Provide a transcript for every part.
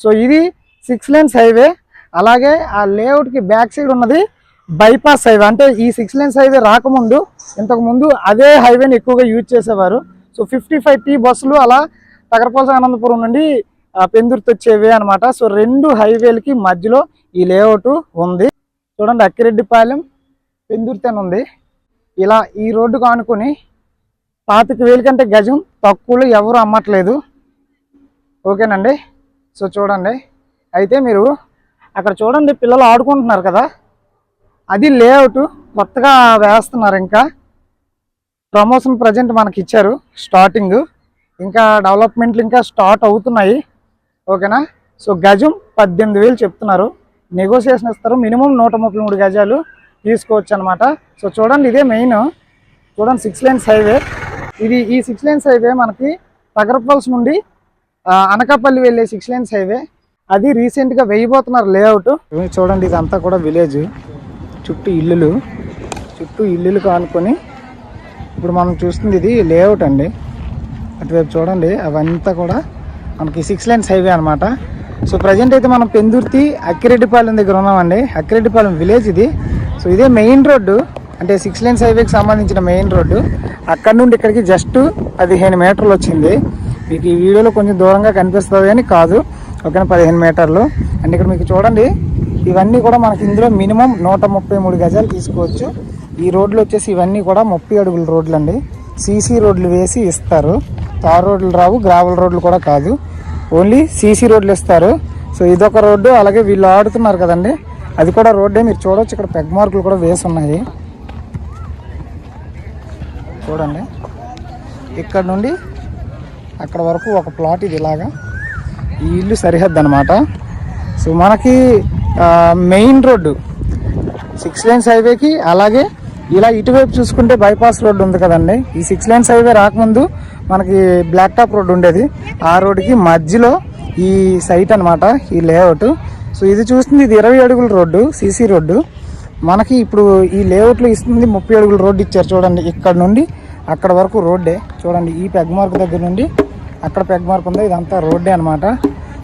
So ఇది six lens highway అలాగే ఆ లేఅవుట్కి బ్యాక్ సైడ్ ఉన్నది బైపాస్ హైవే అంటే ఈ సిక్స్ లెన్స్ హైవే రాకముందు ఇంతకుముందు అదే హైవేని ఎక్కువగా యూజ్ చేసేవారు. సో ఫిఫ్టీ ఫైవ్ టీ బస్సులు అలా తగరపల్స అనంతపురం నుండి పెందుర్తి వచ్చేవే అనమాట సో రెండు హైవేలకి మధ్యలో ఈ లేఅవుట్ ఉంది. చూడండి అక్కిరెడ్డిపాలెం పెందుర్తి అని ఉంది. ఇలా ఈ రోడ్డుకు ఆనుకొని పాతిక వేలు కంటే గజం తక్కువలో ఎవరు అమ్మట్లేదు. ఓకేనండి? సో చూడండి. అయితే మీరు అక్కడ చూడండి పిల్లలు ఆడుకుంటున్నారు కదా. అది లేఅవుట్ కొత్తగా వేస్తున్నారు ఇంకా. ప్రమోషన్ ప్రజెంట్ మనకి ఇచ్చారు స్టార్టింగ్. ఇంకా డెవలప్మెంట్లు ఇంకా స్టార్ట్ అవుతున్నాయి. ఓకేనా? సో గజం పద్దెనిమిది వేలు చెప్తున్నారు. నెగోసియేషన్ ఇస్తారు మినిమం నూట ముప్పై మూడు గజాలు తీసుకోవచ్చు అనమాట సో చూడండి ఇదే మెయిన్. చూడండి సిక్స్ లైన్స్ హైవే ఇది ఈ సిక్స్ లైన్స్ హైవే మనకి తగరపల్స్ నుండి అనకాపల్లి వెళ్ళే సిక్స్ లైన్స్ హైవే. అది రీసెంట్గా వేయబోతున్నారు లేఅవుట్ చూడండి ఇదంతా కూడా విలేజ్ చుట్టూ ఇల్లులు. చుట్టూ ఇల్లులు కానుకొని ఇప్పుడు మనం చూస్తుంది ఇది లేఅవుట్ అండి. అటువైపు చూడండి అవంతా కూడా మనకి సిక్స్ లైన్స్ హైవే అనమాట సో ప్రజెంట్ అయితే మనం పెందుర్తి అక్కిరెడ్డిపాలెం దగ్గర ఉన్నామండి. అక్కిరెడ్డిపాలెం విలేజ్ ఇది. సో ఇదే మెయిన్ రోడ్డు అంటే సిక్స్ లైన్స్ హైవేకి సంబంధించిన మెయిన్ రోడ్డు అక్కడ నుండి ఇక్కడికి జస్ట్ పదిహేను మీటర్లు వచ్చింది. మీకు ఈ వీడియోలో కొంచెం దూరంగా కనిపిస్తుంది కానీ కాదు. ఓకేనా? పదిహేను మీటర్లు. అండ్ ఇక్కడ మీకు చూడండి ఇవన్నీ కూడా మనకి ఇందులో మినిమం నూట ముప్పై మూడు గజాలు తీసుకోవచ్చు. ఈ రోడ్లు వచ్చేసి ఇవన్నీ కూడా ముప్పై అడుగుల రోడ్లు అండి సీసీ రోడ్లు వేసి ఇస్తారు. తార్ రోడ్లు రావు గ్రావెల్ రోడ్లు కూడా కాదు. ఓన్లీ సీసీ రోడ్లు ఇస్తారు. సో ఇదొక రోడ్డు అలాగే వీళ్ళు ఆడుతున్నారు కదండి. అది కూడా రోడ్డే మీరు చూడవచ్చు ఇక్కడ పెగ్ మార్కులు కూడా వేసి ఉన్నాయి చూడండి. ఇక్కడ నుండి అక్కడ వరకు ఒక ప్లాట్ ఇది ఇలాగా. ఈ ఇల్లు సరిహద్దు అనమాట సో మనకి మెయిన్ రోడ్డు సిక్స్ లైన్స్ హైవేకి అలాగే ఇలా ఇటువైపు చూసుకుంటే బైపాస్ రోడ్డు ఉంది కదండి. ఈ సిక్స్ లైన్స్ హైవే రాకముందు మనకి బ్లాక్ టాప్ రోడ్డు ఉండేది. ఆ రోడ్డుకి మధ్యలో ఈ సైట్ అన్నమాట ఈ లేఅవుట్. సో ఇది చూస్తుంది ఇది ఇరవై అడుగుల రోడ్డు సీసీ రోడ్డు. మనకి ఇప్పుడు ఈ లేఅవుట్లో ఇస్తుంది ముప్పై అడుగుల రోడ్డు ఇచ్చారు చూడండి. ఇక్కడ నుండి అక్కడ వరకు రోడ్డే. చూడండి ఈ పెగ్ మార్క్ దగ్గర నుండి అక్కడ పెగ్ మార్క్ ఉంది ఇదంతా రోడ్డే అనమాట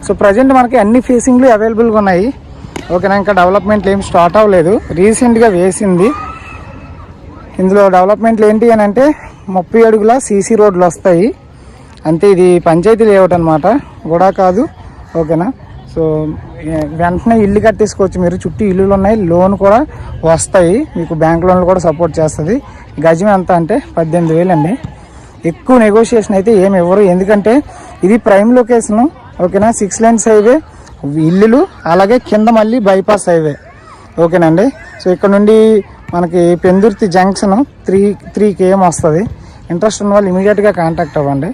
సో ప్రజెంట్ మనకి అన్ని ఫేసింగ్లు అవైలబుల్గా ఉన్నాయి. ఓకేనా ఇంకా డెవలప్మెంట్లు ఏమి స్టార్ట్ అవ్వలేదు. రీసెంట్గా వేసింది. ఇందులో డెవలప్మెంట్లు ఏంటి అని అంటే ముప్పై అడుగుల సీసీ రోడ్లు వస్తాయి. అంతే ఇది పంచాయతీ లేఅవుట్ అనమాట కూడా కాదు. ఓకేనా సో వెంటనే ఇల్లు కట్టేసుకోవచ్చు మీరు. చుట్టూ ఇల్లులు ఉన్నాయి లోన్ కూడా వస్తాయి. మీకు బ్యాంక్ లోన్లు కూడా సపోర్ట్ చేస్తుంది. గజం ఎంత అంటే పద్దెనిమిది వేలు అండి ఎక్కువ నెగోషియేషన్ అయితే ఏమి ఇవ్వరు. ఎందుకంటే ఇది ప్రైమ్ లొకేషన్ ఓకేనా? సిక్స్ లైన్స్ హైవే ఇల్లులు అలాగే కింద మళ్ళీ బైపాస్ హైవే ఓకేనండి సో ఇక్కడ నుండి మనకి Pendurthi junction three three KM వస్తుంది. ఇంట్రెస్ట్ ఉన్న వాళ్ళు ఇమీడియట్గా కాంటాక్ట్ అవ్వండి.